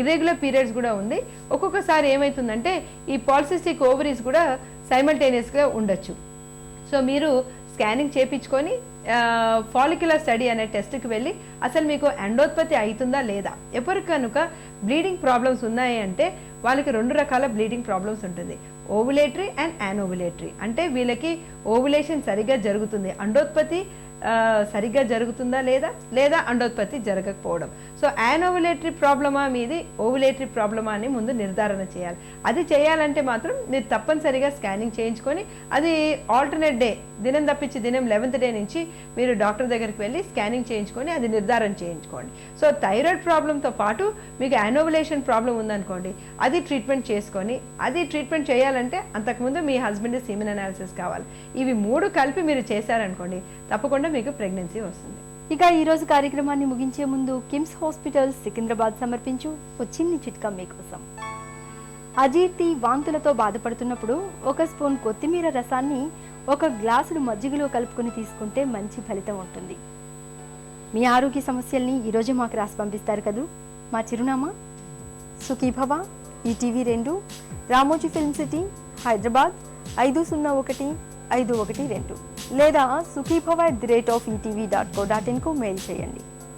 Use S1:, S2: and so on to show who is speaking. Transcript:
S1: Irregular periods కూడా ఉంది. ఒక్కొక్కసారి ఏమవుతుందంటే ఈ పాలిసిస్టిక్ ఓవరీస్ కూడా సైమల్టేనియస్గా ఉండొచ్చు. సో మీరు స్కానింగ్ చేయించుకొని ఫాలిక్యులర్ స్టడీ అనే టెస్ట్కి వెళ్ళి అసలు మీకు ఎండోత్పత్తి అవుతుందా లేదా? ఎవరికి కనుక బ్లీడింగ్ ప్రాబ్లమ్స్ ఉన్నాయి అంటే వాళ్ళకి రెండు రకాల బ్లీడింగ్ ప్రాబ్లమ్స్ ఉంటుంది. ఓవులేటరీ అండ్ యానోవులేటరీ అంటే వీళ్ళకి ఓవులేషన్ సరిగ్గా జరుగుతుంది. అండోత్పత్తి సరిగ్గా జరుగుతుందా లేదా? లేదా అండోత్పత్తి జరగకపోవడం. సో యానోవులేటరీ ప్రాబ్లమా మీది? ఓవులేటరీ ప్రాబ్లమా అని ముందు నిర్ధారణ చేయాలి. అది చేయాలంటే మాత్రం మీరు తప్పనిసరిగా స్కానింగ్ చేయించుకొని అది ఆల్టర్నేట్ డే దినం తప్పించి దినం లెవెన్త్ డే నుంచి మీరు డాక్టర్ దగ్గరికి వెళ్ళి స్కానింగ్ చేయించుకొని అది నిర్ధారణ చేయించుకోండి. సో థైరాయిడ్ ప్రాబ్లంతో పాటు మీకు యానోవులేషన్ ప్రాబ్లం ఉందనుకోండి అది ట్రీట్మెంట్ చేసుకొని అది ట్రీట్మెంట్ చేయాలంటే అంతకుముందు మీ హస్బెండ్ సీమెన్ అనాలిసిస్ కావాలి. ఇవి మూడు కలిపి మీరు చేశారనుకోండి తప్పకుండా మీకు ప్రెగ్నెన్సీ వస్తుంది.
S2: ఇక ఈ రోజు కార్యక్రమాన్ని ముగించే ముందు కిమ్స్ హాస్పిటల్ సికింద్రాబాద్ సమర్పించు. ఒక చిన్ని చిట్కా మీకోసం. అజీర్తి వాంతులతో బాధపడుతున్నప్పుడు ఒక స్పూన్ కొత్తిమీర రసాన్ని ఒక గ్లాసుడు మజ్జిగలో కలుపుకొని తీసుకుంటే మంచి ఫలితం ఉంటుంది. మీ ఆరోగ్య సమస్యల్ని ఈరోజు మాకు రాసి పంపిస్తారు కదూ? మా చిరునామా? సుఖీభవ ఈటీవీ రెండు రామోజీ ఫిల్మ్ సిటీ హైదరాబాద్ ఐదు సున్నా ఒకటి ఐదు ఒకటి రెండు. లేదా Sukhibhava at the rate of ETV dot co dot ఇన్కు mail చేయండి.